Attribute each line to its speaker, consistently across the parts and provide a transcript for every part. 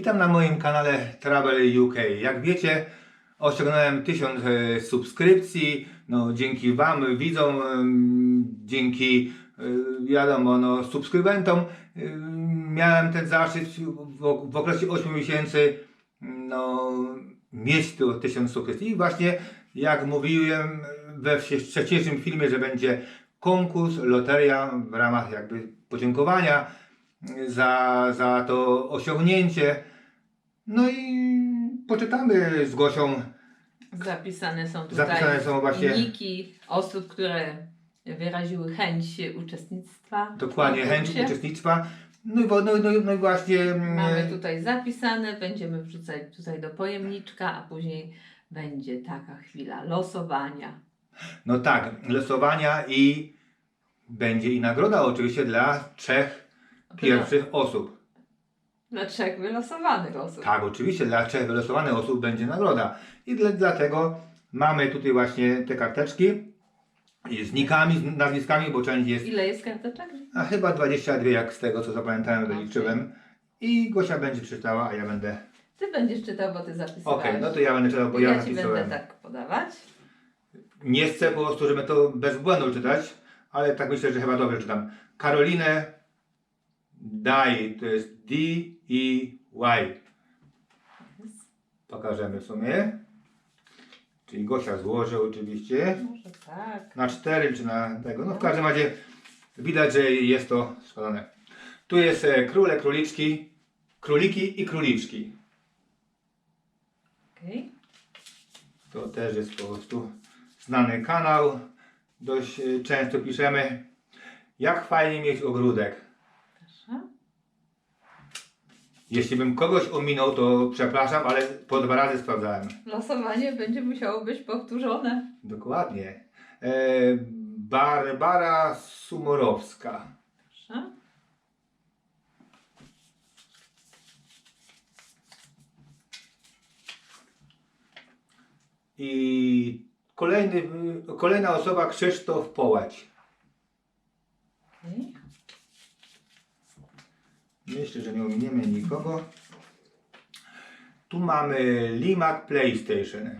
Speaker 1: Witam na moim kanale Travel UK. Jak wiecie, osiągnąłem 1000 e, subskrypcji. No, dzięki Wam, widzom, dzięki e, wiadomo, no, subskrybentom em, miałem ten zaszczyt w okresie 8 miesięcy no, mieć tu 1000 subskrypcji. I właśnie jak mówiłem we wcześniejszym filmie, że będzie konkurs, loteria w ramach jakby podziękowania za, za to osiągnięcie. No i poczytamy z Gosią.
Speaker 2: Zapisane są tutaj
Speaker 1: Zapisane są właśnie-
Speaker 2: niki osób, które wyraziły chęć uczestnictwa.
Speaker 1: Dokładnie chęć
Speaker 2: konkursie.
Speaker 1: uczestnictwa. No i, wo- no, i- no, i- no i właśnie. mm,
Speaker 2: Mamy tutaj zapisane, będziemy wrzucać tutaj do pojemniczka, a później będzie taka chwila losowania.
Speaker 1: No tak, losowania i będzie i nagroda oczywiście dla trzech pierwszych osób.
Speaker 2: Dla trzech wylosowanych osób.
Speaker 1: Tak, oczywiście dla trzech wylosowanych osób będzie nagroda. I dla, dlatego mamy tutaj właśnie te karteczki z nikami, z nazwiskami, bo część jest
Speaker 2: Ile jest karteczek?
Speaker 1: A chyba 22, jak z tego co zapamiętałem,
Speaker 2: Okej.
Speaker 1: wyliczyłem. I Gosia będzie czytała, a ja będę.
Speaker 2: Ty będziesz czytał, bo ty
Speaker 1: Okej,
Speaker 2: zapisywałeś.
Speaker 1: no to ja będę czytał, bo ja,
Speaker 2: ja ci
Speaker 1: napisałem.
Speaker 2: będę tak podawać.
Speaker 1: Nie chcę po prostu, żeby to bez błędu czytać, ale tak myślę, że chyba dobrze czytam. Karolinę Daj, to jest D E Y. Pokażemy w sumie. Czyli Gosia złoży oczywiście.
Speaker 2: Może tak.
Speaker 1: na 4 czy na tego. No w każdym razie widać, że jest to składane. Tu jest e, króle, króliczki, króliki i króliczki.
Speaker 2: Okej.
Speaker 1: To też jest po prostu znany kanał. Dość e, często piszemy. Jak fajnie mieć ogródek.
Speaker 2: Proszę.
Speaker 1: Jeśli bym kogoś ominął, to przepraszam, ale po dwa razy sprawdzałem.
Speaker 2: Losowanie będzie musiało być powtórzone.
Speaker 1: Dokładnie. E, Barbara Sumorowska.
Speaker 2: Proszę.
Speaker 1: I kolejny, kolejna osoba Krzysztof Połać.
Speaker 2: Okej.
Speaker 1: Myślę, że nie ominiemy nikogo. Tu mamy Limak PlayStation.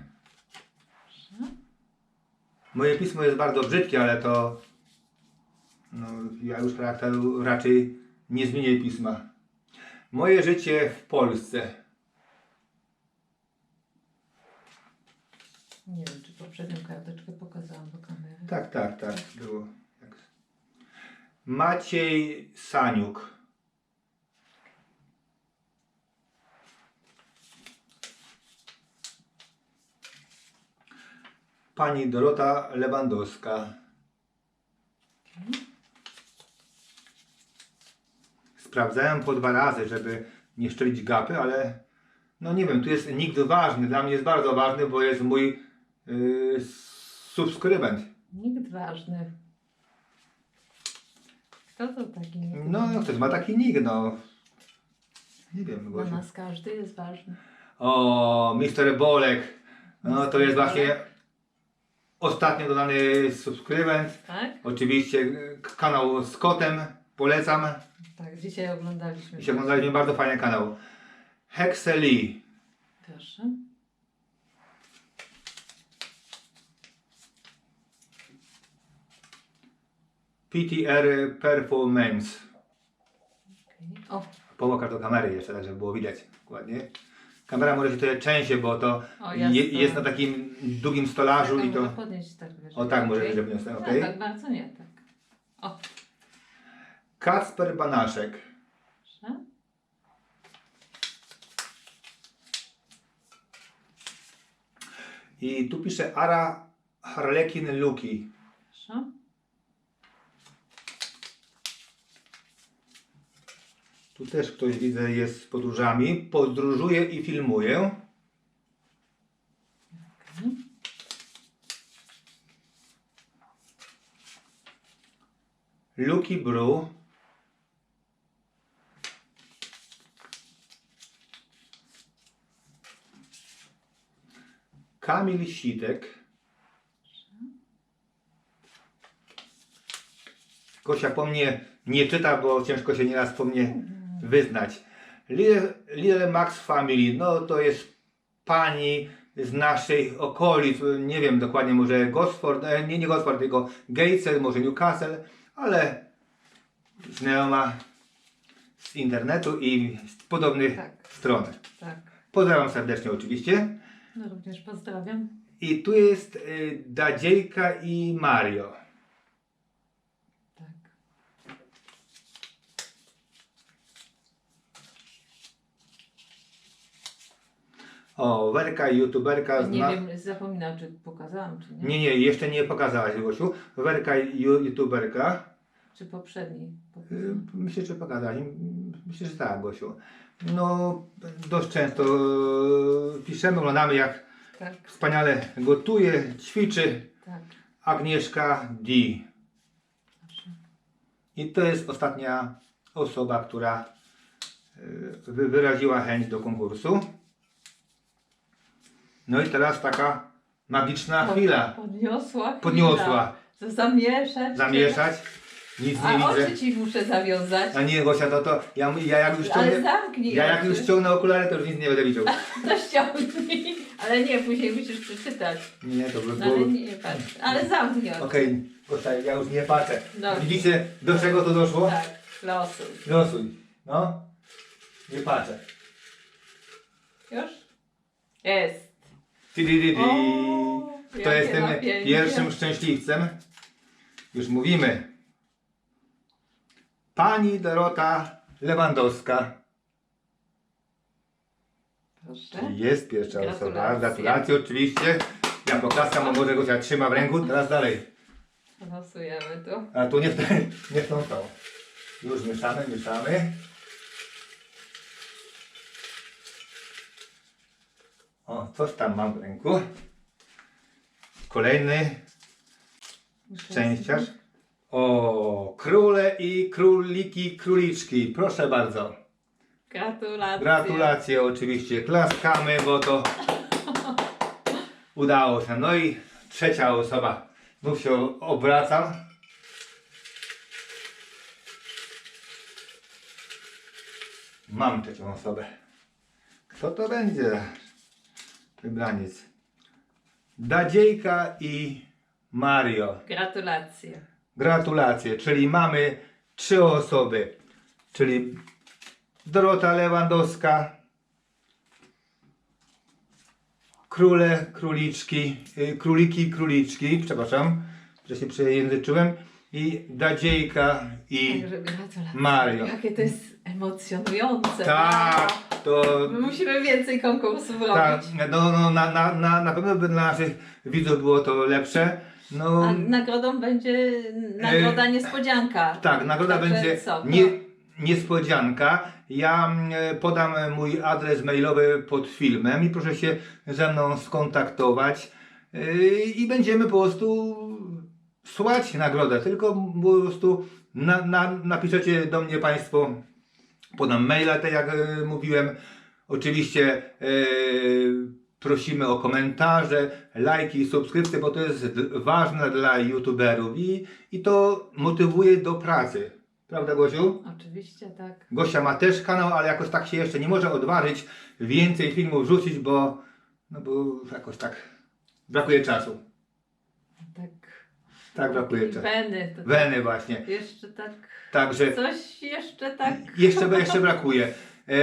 Speaker 1: Moje pismo jest bardzo brzydkie, ale to no, ja już charakteru raczej nie zmienię pisma. Moje życie w Polsce.
Speaker 2: Nie wiem, czy poprzednią karteczkę pokazałam do kamery.
Speaker 1: Tak, tak, tak. Było. Maciej Saniuk. Pani Dorota Lewandowska. Sprawdzałem po dwa razy, żeby nie szczelić gapy, ale no nie wiem, tu jest nikt ważny. Dla mnie jest bardzo ważny, bo jest mój yy, subskrybent.
Speaker 2: Nikt ważny. Kto to taki nikt
Speaker 1: No, ktoś ma taki nick, no. Nie wiem,
Speaker 2: Dla
Speaker 1: Gosiu.
Speaker 2: nas każdy jest ważny.
Speaker 1: O, Mister Bolek. No, to jest właśnie ostatnio dodany subskrybent.
Speaker 2: Tak?
Speaker 1: Oczywiście k- kanał z kotem. Polecam.
Speaker 2: Tak, dzisiaj oglądaliśmy.
Speaker 1: Dzisiaj oglądaliśmy bardzo fajny kanał. Hexeli.
Speaker 2: Proszę.
Speaker 1: PTR Performance.
Speaker 2: Okej. O,
Speaker 1: Połoka do kamery jeszcze, tak żeby było widać dokładnie. Kamera może się tutaj częściej, bo to
Speaker 2: O,
Speaker 1: je, jest na takim długim stolarzu i to...
Speaker 2: podnieść tak wyżej.
Speaker 1: O tak, może wyżej podniosę,
Speaker 2: No,
Speaker 1: okej.
Speaker 2: tak bardzo nie, tak. O,
Speaker 1: Kacper Banaszek.
Speaker 2: proszę.
Speaker 1: I tu pisze Ara Harlekin Luki.
Speaker 2: Proszę.
Speaker 1: Tu też ktoś widzę jest z podróżami. Podróżuje i filmuje.
Speaker 2: Okej.
Speaker 1: Luki Bru. Kamil. Gosia po mnie nie czyta, bo ciężko się nieraz po mnie wyznać. Little, Little Max Family, no to jest pani z naszej okolic, nie wiem dokładnie, może Gosford, e, nie, nie Gosford, tylko Gateshead, może Newcastle, ale znajoma z internetu i z podobnych
Speaker 2: Tak.
Speaker 1: stron.
Speaker 2: Tak.
Speaker 1: Pozdrawiam serdecznie oczywiście.
Speaker 2: No również pozdrawiam.
Speaker 1: I tu jest y, Dadziejka i Mario.
Speaker 2: Tak.
Speaker 1: O, Werka, youtuberka.
Speaker 2: Nie
Speaker 1: zna-
Speaker 2: wiem, zapominam, czy pokazałam, czy nie.
Speaker 1: Nie, nie, jeszcze nie pokazałaś, Gosiu. Werka, ju- youtuberka.
Speaker 2: Czy poprzedni.
Speaker 1: Y, Myślę, że pokazałaś. Myślę, że tak, Gosiu. No, dość często y, piszemy, oglądamy jak
Speaker 2: Tak,
Speaker 1: wspaniale gotuje, ćwiczy
Speaker 2: tak.
Speaker 1: Agnieszka D.
Speaker 2: Proszę.
Speaker 1: I to jest ostatnia osoba, która y, wy- wyraziła chęć do konkursu. No i teraz taka magiczna chwila.
Speaker 2: Podniosła. chwila.
Speaker 1: Podniosła.
Speaker 2: Zamieszać?
Speaker 1: Zamieszać. Nic
Speaker 2: A
Speaker 1: nie
Speaker 2: oczy
Speaker 1: widzę.
Speaker 2: ci muszę zawiązać.
Speaker 1: A nie, Gosia, to to ja, ja jak już
Speaker 2: Ale
Speaker 1: ściągnę,
Speaker 2: zamknij
Speaker 1: ja jak
Speaker 2: oczy.
Speaker 1: już ściągnę okulary, to już nic nie będę widział.
Speaker 2: To ściągnij. Ale nie, później musisz przeczytać.
Speaker 1: Nie, to by
Speaker 2: No,
Speaker 1: było...
Speaker 2: ale nie patrz. Ale zamknij oczy.
Speaker 1: Okej, Gosia, ja już nie patrzę.
Speaker 2: Dobrze.
Speaker 1: Widzicie, do czego to doszło?
Speaker 2: Tak, losuj.
Speaker 1: Losuj. No. Nie patrzę.
Speaker 2: Już? Jest.
Speaker 1: Ty.
Speaker 2: O,
Speaker 1: Kto jest tym pierwszym szczęśliwcem? Już mówimy. Pani Dorota Lewandowska.
Speaker 2: Proszę.
Speaker 1: Jest pierwsza osoba.
Speaker 2: Gratulacje.
Speaker 1: Gratulacje oczywiście. Ja poklaskam, bo może Gosia trzyma w ręku. Teraz dalej.
Speaker 2: Losujemy tu.
Speaker 1: A tu nie w, nie w tą. Już mieszamy, mieszamy. O, coś tam mam w ręku. Kolejny szczęściarz. O, króle i króliki, króliczki. Proszę bardzo.
Speaker 2: Gratulacje.
Speaker 1: Gratulacje oczywiście. Klaskamy, bo to udało się. No i trzecia osoba. Znów się obracam. Mam trzecią osobę. Kto to będzie? Wybraniec. Dadziejka i Mario.
Speaker 2: Gratulacje.
Speaker 1: Gratulacje, czyli mamy trzy osoby, czyli Dorota Lewandowska, króle, króliczki, y, króliki, króliczki, przepraszam, że się przejęzyczyłem, i Dadziejka i. Mario.
Speaker 2: Jakie to jest emocjonujące.
Speaker 1: Tak, to
Speaker 2: My musimy więcej konkursów
Speaker 1: tak,
Speaker 2: robić.
Speaker 1: no, no, na, na, na, na pewno by dla naszych widzów było to lepsze. No,
Speaker 2: A nagrodą będzie nagroda niespodzianka.
Speaker 1: Tak, nagroda
Speaker 2: Także
Speaker 1: będzie
Speaker 2: co?
Speaker 1: nie, niespodzianka. Ja mm, podam mój adres mailowy pod filmem i proszę się ze mną skontaktować yy, i będziemy po prostu słuchać nagrodę. Tylko po prostu na, na, napiszecie do mnie Państwo, podam maila, tak jak e, mówiłem. Oczywiście e, prosimy o komentarze, lajki, subskrypcje, bo to jest ważne dla youtuberów i, i to motywuje do pracy. Prawda, Gosiu?
Speaker 2: Oczywiście, tak.
Speaker 1: Gosia ma też kanał, ale jakoś tak się jeszcze nie może odważyć więcej filmów wrzucić, bo, no bo jakoś tak brakuje czasu.
Speaker 2: Tak.
Speaker 1: Tak brakuje czasu.
Speaker 2: Weny. To
Speaker 1: Weny właśnie.
Speaker 2: Jeszcze tak.
Speaker 1: Także
Speaker 2: Coś jeszcze tak.
Speaker 1: jeszcze, jeszcze brakuje. E,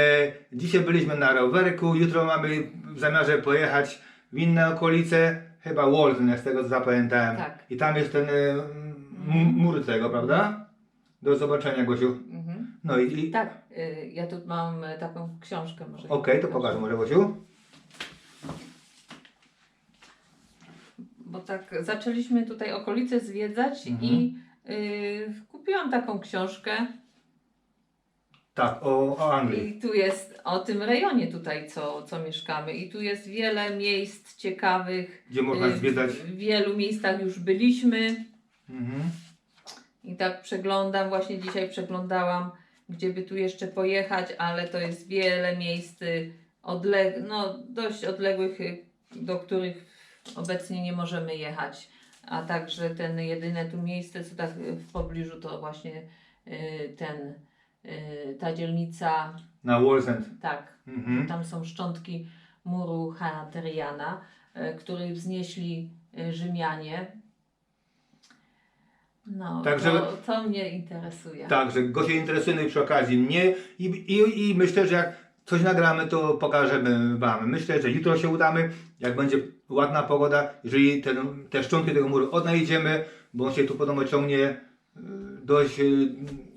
Speaker 1: dzisiaj byliśmy na rowerku, jutro mamy w zamiarze pojechać w inne okolice, chyba Walton, z tego co zapamiętałem.
Speaker 2: Tak.
Speaker 1: I tam jest ten e, mur tego, prawda? Do zobaczenia, Gosiu.
Speaker 2: Mhm.
Speaker 1: No i, i
Speaker 2: Tak, y, ja tu mam y, taką książkę może.
Speaker 1: okej, to pokażę może, Gosiu.
Speaker 2: Bo tak zaczęliśmy tutaj okolice zwiedzać
Speaker 1: Mhm.
Speaker 2: i y, kupiłam taką książkę
Speaker 1: Tak, o, o Anglii.
Speaker 2: i tu jest o tym rejonie tutaj, co, co mieszkamy i tu jest wiele miejsc ciekawych.
Speaker 1: Gdzie można
Speaker 2: Y,
Speaker 1: zwiedzać.
Speaker 2: W wielu miejscach już byliśmy
Speaker 1: Mhm.
Speaker 2: i tak przeglądam, właśnie dzisiaj przeglądałam, gdzie by tu jeszcze pojechać, ale to jest wiele miejsc y, odleg no, dość odległych, y, do których obecnie nie możemy jechać. A także ten jedyne tu miejsce, co tak y, w pobliżu, to właśnie y, ten y, ta dzielnica,
Speaker 1: Na Wallsend.
Speaker 2: tak,
Speaker 1: Mhm.
Speaker 2: tam są szczątki muru Hadriana, y, który wznieśli y, Rzymianie. No,
Speaker 1: Także-
Speaker 2: to, to mnie interesuje.
Speaker 1: Także go się interesuje przy okazji mnie i, i, i myślę, że jak coś nagramy, to pokażemy Wam. Myślę, że jutro się udamy, jak będzie ładna pogoda, jeżeli ten, te szczątki tego muru odnajdziemy, bo on się tu podobno ciągnie dość y,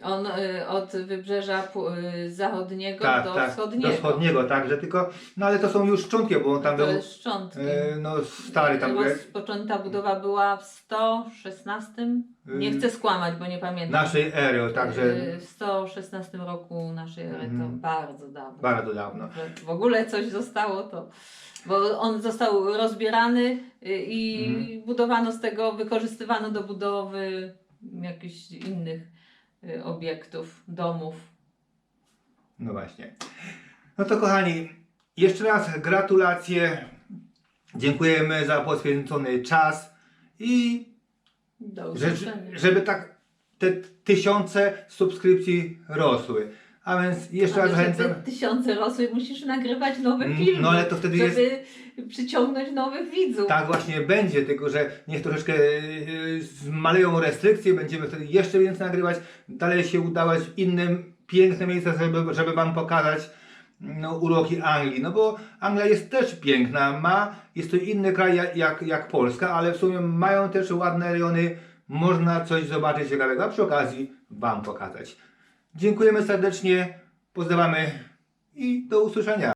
Speaker 2: On y, od wybrzeża pu- y, zachodniego
Speaker 1: tak,
Speaker 2: do
Speaker 1: tak,
Speaker 2: wschodniego.
Speaker 1: do wschodniego, także tylko, no ale to są już szczątki, bo on tam
Speaker 2: to
Speaker 1: był
Speaker 2: jest szczątki.
Speaker 1: no stary tam był,
Speaker 2: Rozpoczęta budowa była w 116. Nie
Speaker 1: Y,
Speaker 2: chcę skłamać, bo nie pamiętam.
Speaker 1: naszej ery, także
Speaker 2: Y, W 116 roku naszej ery to
Speaker 1: Mhm.
Speaker 2: bardzo dawno.
Speaker 1: bardzo dawno.
Speaker 2: Że w ogóle coś zostało to. Bo on został rozbierany y, i
Speaker 1: Mhm.
Speaker 2: budowano z tego, wykorzystywano do budowy jakichś innych y, obiektów, domów.
Speaker 1: No właśnie. No to kochani, jeszcze raz gratulacje. Dziękujemy za poświęcony czas i
Speaker 2: Do
Speaker 1: że,
Speaker 2: usłyszenia.
Speaker 1: żeby tak te tysiące subskrypcji rosły. A więc jeszcze raz zachęcam.
Speaker 2: tysiące rosły, musisz nagrywać nowe
Speaker 1: Mm,
Speaker 2: filmy.
Speaker 1: no ale to wtedy jest-
Speaker 2: żeby przyciągnąć nowych widzów.
Speaker 1: Tak właśnie będzie, tylko że niech troszeczkę yy, zmaleją restrykcje, będziemy wtedy jeszcze więcej nagrywać, dalej się udawać w innym piękne miejsca, żeby, żeby Wam pokazać no, uroki Anglii. No bo Anglia jest też piękna, ma, jest to inny kraj jak, jak, jak Polska, ale w sumie mają też ładne rejony, można coś zobaczyć ciekawego, a przy okazji Wam pokazać. Dziękujemy serdecznie, pozdrawiamy i do usłyszenia.